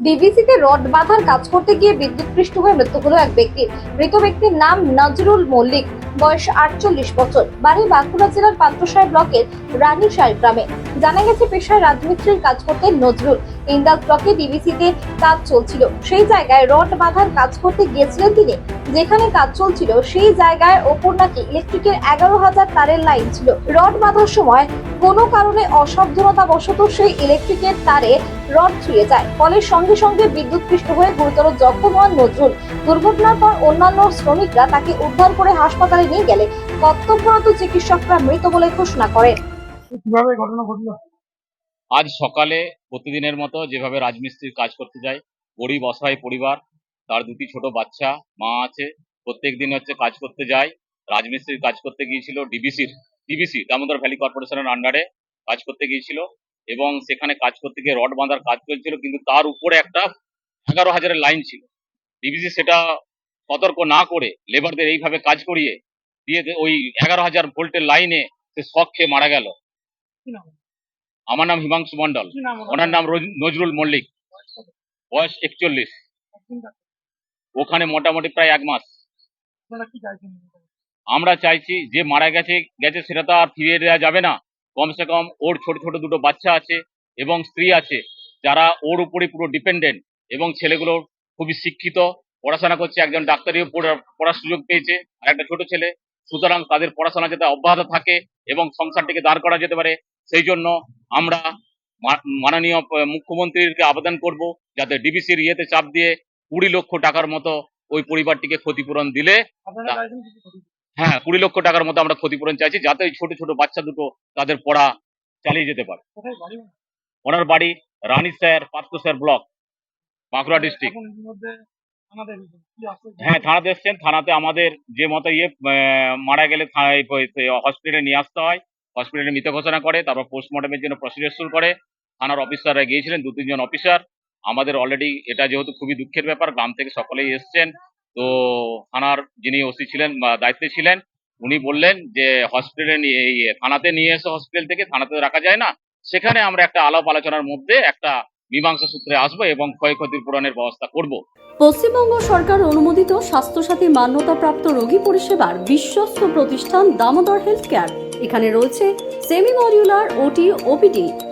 ডিভিসিতে rod বাঁধার কাজ করতে গিয়ে বিদ্যুৎপৃষ্ট হয়ে মৃত্যু হলো এক ব্যক্তির মৃত ব্যক্তির নাম নজরুল মল্লিক, বয়স আটচল্লিশ বছর, বাড়ি বাঁকুড়া জেলার পাত্রসায় ব্লকের রানীশাই গ্রামে। জানা গেছে, পেশায় রাজমিস্ত্রির কাজ করতেন নজরুল। ইন্দাস ব্লকে ডিভিসিতে কাজ চলছিল। সেই জায়গায় রড বাঁধার কাজ করতে গিয়েছিলেন তিনি। যেখানে কাজ চলছিল, সেই জায়গায় ওপর নাকি ইলেকট্রিকের এগারো হাজার তারের লাইন ছিল। রড বাঁধার সময় কোনো কারণে অসাবধানতা বশত সেই ইলেকট্রিকের তারে রড ছুঁয়ে যায়। ফলে সঙ্গে সঙ্গে বিদ্যুৎ বিদ্যুৎপৃষ্ট হয়ে গুরুতর জখম হন নজরুল দুর্ঘটনার পর অন্যান্য শ্রমিকরা তাকে উদ্ধার করে হাসপাতালে নিয়ে গেলে কর্তব্যরত চিকিৎসকরা মৃত বলে ঘোষণা করেন। কীভাবে ঘটনা ঘটলো? আজ সকালে প্রতিদিনের মতো যেভাবে রাজমিস্ত্রির কাজ করতে যায় গরিব অসহায় পরিবার তার দুটি ছোট বাচ্চা মা আছে প্রত্যেক দিন হচ্ছে কাজ করতে যায়। রাজমিস্ত্রির কাজ করতে গিয়েছিল ডিবিসির ডিবিসি দামোদর ভ্যালি কর্পোরেশনের আন্ডারে কাজ করতে গিয়েছিল। এবং সেখানে কাজ করতে গিয়ে রড বাঁধার কাজ চলছিল কিন্তু তার উপরে একটা এগারো হাজারের লাইন ছিল। ডিবিসি সেটা সতর্ক না করে লেবারদের এইভাবে কাজ করিয়ে দিয়ে ওই এগারো হাজার ভোল্টের লাইনে সে শখ খেয়ে মারা গেল। আমার নাম হিমাংশু মন্ডল ওনার? নাম নজরুল মল্লিক। বয়স একচল্লিশ। ওখানে মোটামুটি প্রায় এক মাস। আমরা চাইছি যে মারা গেছে গেছে সেটা তো আর ফিরিয়ে দেওয়া যাবে না। কমসে কম ওর ছোট ছোট দুটো বাচ্চা আছে এবং স্ত্রী আছে যারা ওর উপরে পুরো ডিপেন্ডেন্ট এবং ছেলেগুলো খুবই শিক্ষিত পড়াশোনা করছে একজন ডাক্তারিও পড়া- পড়ার সুযোগ পেয়েছে আর একটা ছোট ছেলে। সুতরাং তাদের পড়াশোনা যাতে অব্যাহত থাকে এবং সংসারটিকে দাঁড় করা যেতে পারে সেই জন্য আমরা মাননীয় মুখ্যমন্ত্রীকে আবেদন করব যাতে ডিবিসির ইয়েতে চাপ দিয়ে কুড়ি লক্ষ টাকার মতো ওই পরিবারটিকে ক্ষতিপূরণ দিলে করুন। হ্যাঁ কুড়ি লক্ষ টাকার মতো আমরা ক্ষতিপূরণ চাইছি যাতে ওই ছোট ছোট বাচ্চা দুটো তাদের পড়া চালিয়ে যেতে পারে। ওনার বাড়ি Rani sir Partha sir block Bankura district. হ্যাঁ থানাতে এসছেন। থানাতে আমাদের যে মতো ইয়ে মারা গেলে হসপিটালে নিয়ে আসতে হয়। হসপিটালে মৃত ঘোষণা করে তারপর পোস্টমর্টমের জন্য প্রসিডিউর শুরু করে। থানার অফিসাররা গিয়েছিলেন দু তিনজন অফিসার। আমাদের অলরেডি এটা যেহেতু খুবই দুঃখের ব্যাপার গ্রাম থেকে সকলেই এসছেন। তো থানার যিনি ওসি ছিলেন বা দায়িত্বে ছিলেন উনি বললেন যে হসপিটালে নিয়ে ইয়ে, থানাতে নিয়ে এসে হসপিটাল থেকে থানাতে রাখা যায় না। সেখানে আমরা একটা আলাপ আলোচনার মধ্যে একটা মীমাংসা সূত্রে আসব এবং ক্ষয়ক্ষতির পূরণের ব্যবস্থা করব। পশ্চিমবঙ্গ সরকার অনুমোদিত স্বাস্থ্যসাথী মান্যতাপ্রাপ্ত রোগী পরিষেবার বিশ্বস্ত প্রতিষ্ঠান দামোদর হেলথ কেয়ার। এখানে রয়েছে semi modular OT OPD